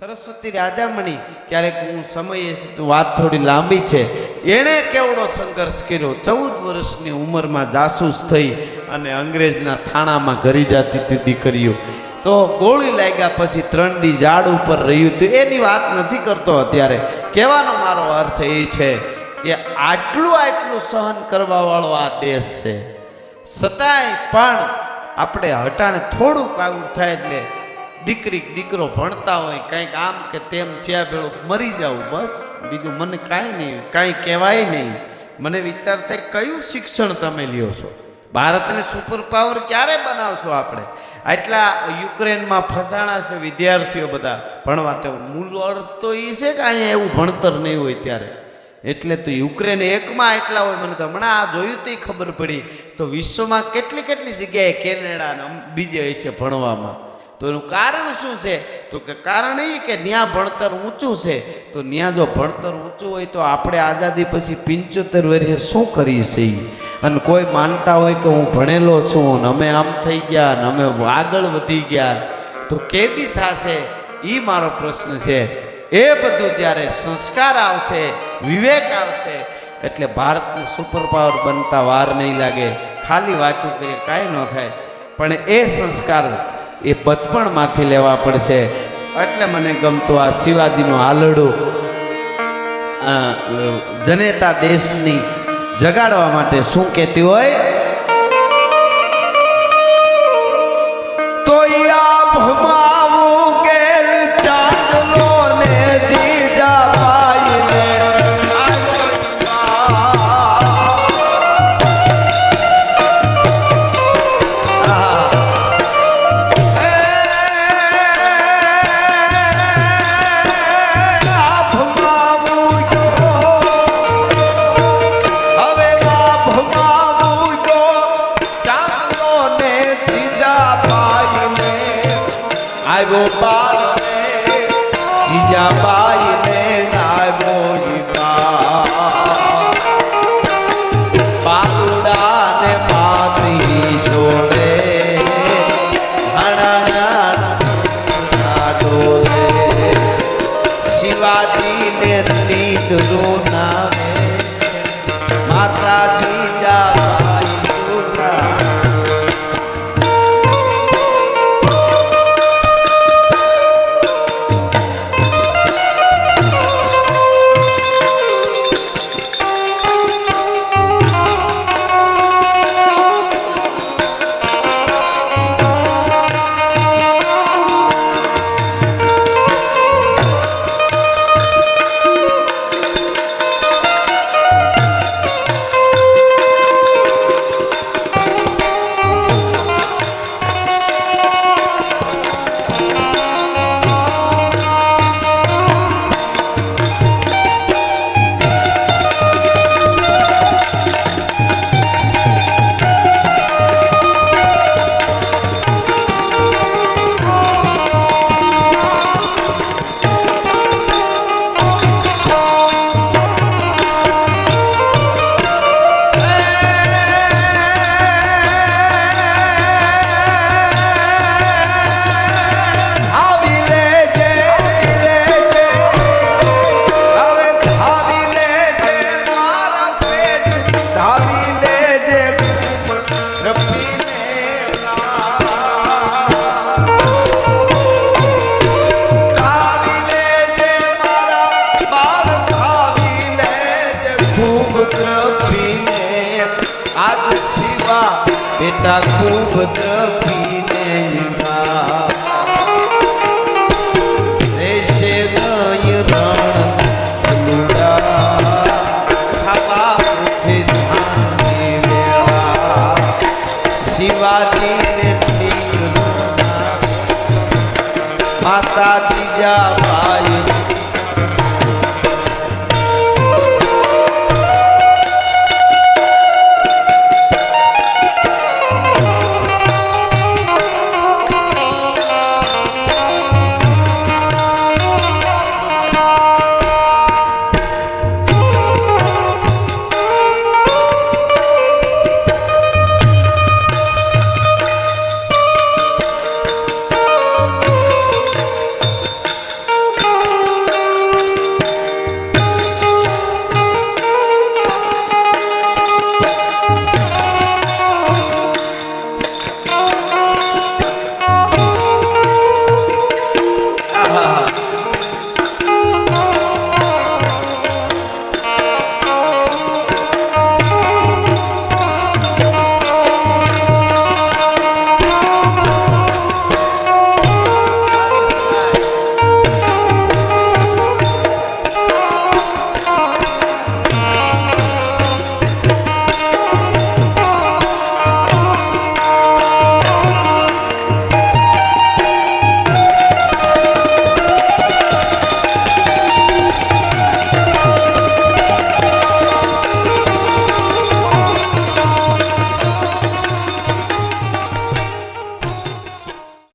સરસ્વતી રાજામણી, ક્યારેક હું સમયે વાત થોડી લાંબી છે. એણે કેવડો સંઘર્ષ કર્યો? ચૌદ વર્ષની ઉંમરમાં જાસૂસ થઈ અને અંગ્રેજના થાણામાં ઘરી જતી હતી દીકરીઓ. તો ગોળી લાગ્યા પછી ત્રણ દી ઝાડ ઉપર રહ્યું હતું. એની વાત નથી કરતો અત્યારે. કહેવાનો મારો અર્થ એ છે કે આટલું આટલું સહન કરવાવાળો આ દેશ છે. છતાંય પણ આપણે હટાણે થોડુંક આવું થાય એટલે દીકરી દીકરો ભણતા હોય, કંઈક આમ કે તેમ થયા ભેળો મરી જાઉં, બસ. બીજું મને કાંઈ નહીં, કાંઈ કહેવાય નહીં. મને વિચાર થાય, કયું શિક્ષણ તમે લ્યો છો? ભારતને સુપર પાવર ક્યારે બનાવશો આપણે? આટલા યુક્રેનમાં ફસાણા છે વિદ્યાર્થીઓ બધા. ભણવા તો મૂળ અર્થ તો એ છે કે અહીંયા એવું ભણતર નહીં હોય ત્યારે. એટલે તો યુક્રેન એકમાં એટલા હોય, મને તો હમણાં આ જોયું તે ખબર પડી. તો વિશ્વમાં કેટલી કેટલી જગ્યાએ કેનેડા બીજે હશે ભણવામાં. તો એનું કારણ શું છે? તો કે કારણ એ કે ત્યાં ભણતર ઊંચું છે. તો ત્યાં જો ભણતર ઊંચું હોય તો આપણે આઝાદી પછી પંચોતેર વર્ષે શું કરી છે અને કોઈ માનતા હોય કે હું ભણેલો છું ને અમે આમ થઈ ગયા ને અમે આગળ વધી ગયા. તો કેદી થશે? એ મારો પ્રશ્ન છે. એ બધું જ્યારે સંસ્કાર આવશે, વિવેક આવશે, એટલે ભારતને સુપર પાવર બનતા વાર નહીં લાગે. ખાલી વાતો કરીએ, કાંઈ ન થાય. પણ એ સંસ્કાર એ બચપણમાંથી લેવા પડશે. એટલે મને ગમતું આ શિવાજીનું આલડો જનેતા દેશની જગાડવા માટે શું કહેતી હોય? તો આપ ભમાવું આવ્યો બાઈને જીજા બાઈને આવ્યો ઈ બા પાલુડા ને ડોલે. શિવાજી ને નીંદ નામે, માતાજી બેટા ખૂબ દ્રપીને ગા રેશે નય રણ લુડા ખાવા પૃથ્વી